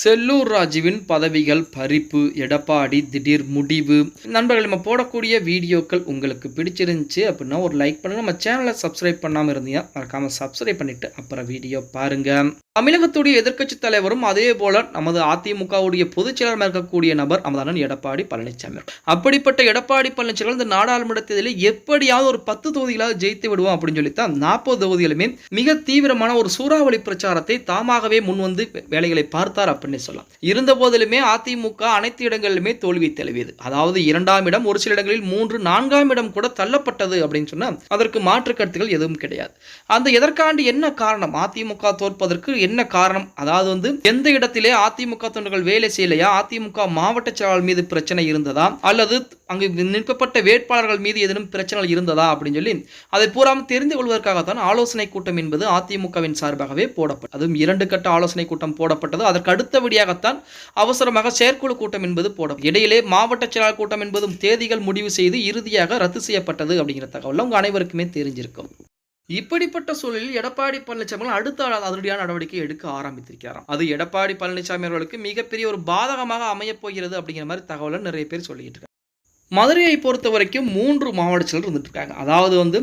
செல்லூர் ராஜுவின் பதவிகள் பறிப்பு எடப்பாடி திடீர் முடிவு. நண்பர்கள் நம்ம போடக்கூடிய வீடியோக்கள் உங்களுக்கு பிடிச்சிருந்துச்சு அப்படின்னா ஒரு லைக் பண்ணுங்க. நம்ம சேனலை சப்ஸ்கிரைப் பண்ணாமல் இருந்தீங்கன்னா மறக்காமல் சப்ஸ்கிரைப் பண்ணிட்டு அப்புறம் வீடியோ பாருங்க. தமிழகத்துடைய எதிர்க்கட்சி தலைவரும் அதே போல நமது அதிமுகவுடைய பொதுச் செயலராக இருக்கக்கூடிய நபர் நமதான எடப்பாடி பழனிசாமி அப்படிப்பட்ட எடப்பாடி பழனிசாமி இந்த நாடாளுமன்ற தேர்தலில் எப்படியாவது ஒரு பத்து தொகுதிகளாவது ஜெயித்து விடுவோம் அப்படின்னு சொல்லித்தான் நாற்பது தொகுதிகளுமே மிக தீவிரமான ஒரு சூறாவளி பிரச்சாரத்தை தாமாகவே முன் வந்து வேலைகளை பார்த்தார் அப்படின்னு சொல்லலாம். இருந்த போதிலுமே அதிமுக அனைத்து இடங்களிலுமே தோல்வி தெளிவியது அதாவது இரண்டாம் இடம் ஒரு சில இடங்களில் மூன்று நான்காம் இடம் கூட தள்ளப்பட்டது அப்படின்னு சொன்னால் அதற்கு மாற்று கருத்துக்கள் எதுவும் கிடையாது. அந்த எதற்காண்டு என்ன காரணம்? அதிமுக தோற்பதற்கு என்ன காரணம்? அதாவது வந்து எந்த இடத்திலே அதிமுக தொண்டர்கள் வேலை செய்யலையா? அதிமுக மாவட்ட செயலாளர் மீது பிரச்சனை இருந்ததா? அல்லது அங்கு நிற்கப்பட்ட வேட்பாளர்கள் மீது ஏதேனும் பிரச்சனைகள் இருந்ததா? அப்படின்னு சொல்லி அதை பூராம் தெரிந்து கொள்வதற்காகத்தான் ஆலோசனை கூட்டம் என்பது அதிமுகவின் சார்பாகவே போடப்பட்டது. அதுவும் இரண்டு கட்ட ஆலோசனை கூட்டம் போடப்பட்டது. அதற்கு அடுத்த அடுத்தபடியாகத்தான் அவசரமாக செயற்குழு கூட்டம் என்பது போடும். இடையிலே மாவட்ட செயலாளர் கூட்டம் என்பதும் தேதிகள் முடிவு செய்து இறுதியாக ரத்து செய்யப்பட்டது அப்படிங்கிற தகவல் உங்க அனைவருக்குமே தெரிஞ்சிருக்கும். இப்படிப்பட்ட சூழலில் எடப்பாடி பழனிசாமி அடுத்த அதிரடியான நடவடிக்கை எடுக்க ஆரம்பித்திருக்கிறாராம். அது எடப்பாடி பழனிசாமி அவர்களுக்கு மிகப்பெரிய ஒரு பாதகமாக அமையப் போகிறது அப்படிங்கிற மாதிரி தகவலை நிறைய பேர் சொல்லிட்டு இருக்காங்க. மதுரையை பொறுத்த வரைக்கும் மூன்று மாவட்ட செயலர் இருந்துட்டுருக்காங்க. அதாவது வந்து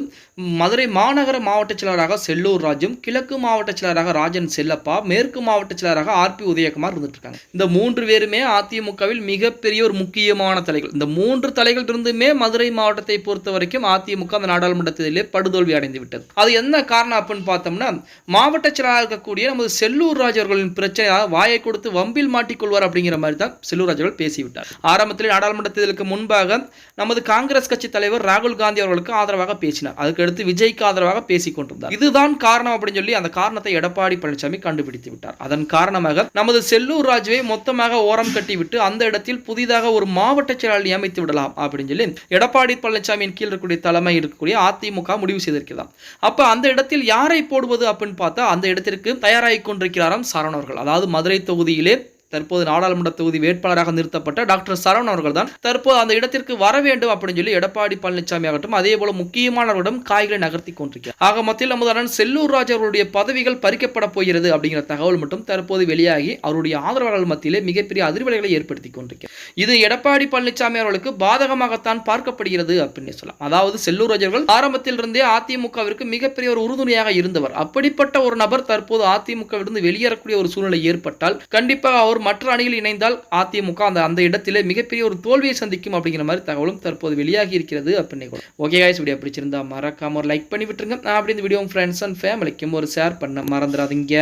மதுரை மாநகர மாவட்ட செயலராக செல்லூர் ராஜும் கிழக்கு மாவட்ட செயலராக ராஜன் செல்லப்பா மேற்கு மாவட்ட செயலராக ஆர்பி உதயகுமார் இருந்துட்டுருக்காங்க. இந்த மூன்று பேருமே அதிமுகவில் மிகப்பெரிய ஒரு முக்கியமான தலைகள். இந்த மூன்று தலைகள் இருந்துமே மதுரை மாவட்டத்தை பொறுத்த வரைக்கும் அதிமுக அந்த நாடாளுமன்ற தேர்தலிலே படுதோல்வி அடைந்து விட்டது. அது என்ன காரணம் அப்படின்னு பார்த்தோம்னா மாவட்ட செயலராக இருக்கக்கூடிய நமது செல்லூர் ராஜ் அவர்களின் பிரச்சனையாக வாயை கொடுத்து வம்பில் மாட்டிக்கொள்வார் அப்படிங்கிற மாதிரி தான் செல்லூர் ராஜ் அவர்கள் பேசிவிட்டார். ஆரம்பத்தில் நாடாளுமன்ற தேர்தலுக்கு முன்பாக நமது காங்கிரஸ் கட்சி தலைவர் ராகுல் காந்தி அவர்களுக்கு ஆதரவாக பேசினார். அதுக்கடுத்து விஜய்க்கு ஆதரவாக பேசிக் கொண்டிருந்தார். இதுதான் காரணம் அப்படின்னு சொல்லி அந்த காரணத்தை எடப்பாடி பழனிசாமி கண்டுபிடித்து விட்டார். அதன் காரணமாக நமது செல்லூர் ராஜுவை மொத்தமாக ஓரம் கட்டிவிட்டு அந்த இடத்தில் புதிதாக ஒரு மாவட்ட செயலாளர் நியமித்து விடலாம் அப்படின்னு சொல்லி எடப்பாடி பழனிசாமியின் கீழ் இருக்கக்கூடிய தலைமை இருக்கக்கூடிய அதிமுக முடிவு செய்திருக்கிறார். அப்ப அந்த இடத்தில் யாரை போடுவது அப்படின்னு பார்த்தா அந்த இடத்திற்கு தயாராகி கொண்டிருக்கிறாராம் சரணவர்கள் அதாவது மதுரை தொகுதியிலே தற்போது நாடாளுமன்ற தொகுதி வேட்பாளராக நிறுத்தப்பட்ட டாக்டர் சரவணன் அவர்கள் தான் தற்போது அந்த இடத்திற்கு வர வேண்டும் அப்படின்னு சொல்லி எடப்பாடி பழனிசாமி ஆகட்டும் அதே போல முக்கியமானவர்களிடம் காய்களை நகர்த்தி கொண்டிருக்கிறார். ஆக மத்தியில் நமது அண்ணன் செல்லூர் ராஜ் அவருடைய பதவிகள் பறிக்கப்பட போகிறது அப்படிங்கிற தகவல் மட்டும் தற்போது வெளியாகி அவருடைய ஆதரவாளர்கள் மத்தியிலே மிகப்பெரிய அதிர்வலைகளை ஏற்படுத்தி கொண்டிருக்கிறார். இது எடப்பாடி பழனிசாமி அவர்களுக்கு பாதகமாகத்தான் பார்க்கப்படுகிறது அப்படின்னு சொல்லலாம். அதாவது செல்லூர் ராஜர்கள் ஆரம்பத்திலிருந்தே ஆரம்பத்தில் இருந்தே அதிமுகவிற்கு மிகப்பெரிய ஒரு உறுதுணையாக இருந்தவர். அப்படிப்பட்ட ஒரு நபர் தற்போது அதிமுகவிலிருந்து வெளியேறக்கூடிய ஒரு சூழ்நிலை ஏற்பட்டால் கண்டிப்பாக அவர் மற்ற அணியில் இணைந்தால் அதிமுக அந்த அந்த இடத்திலே மிகப்பெரிய ஒரு தோல்வியை சந்திக்கும் அப்படிங்கிற மாதிரி தகவலும் தற்போது வெளியாகி இருக்கிறது அப்படின்னு ஓகே காய்ஸ் வீடியோ பிடிச்சிருந்தா மறக்காம ஒரு லைக் பண்ணி விட்டுருங்க. நான் அப்படி இந்த வீடியோ ஃப்ரெண்ட்ஸ் அண்ட் ஃபேமிலிக்கும் ஒரு ஷேர் பண்ண மறந்துடாதீங்க.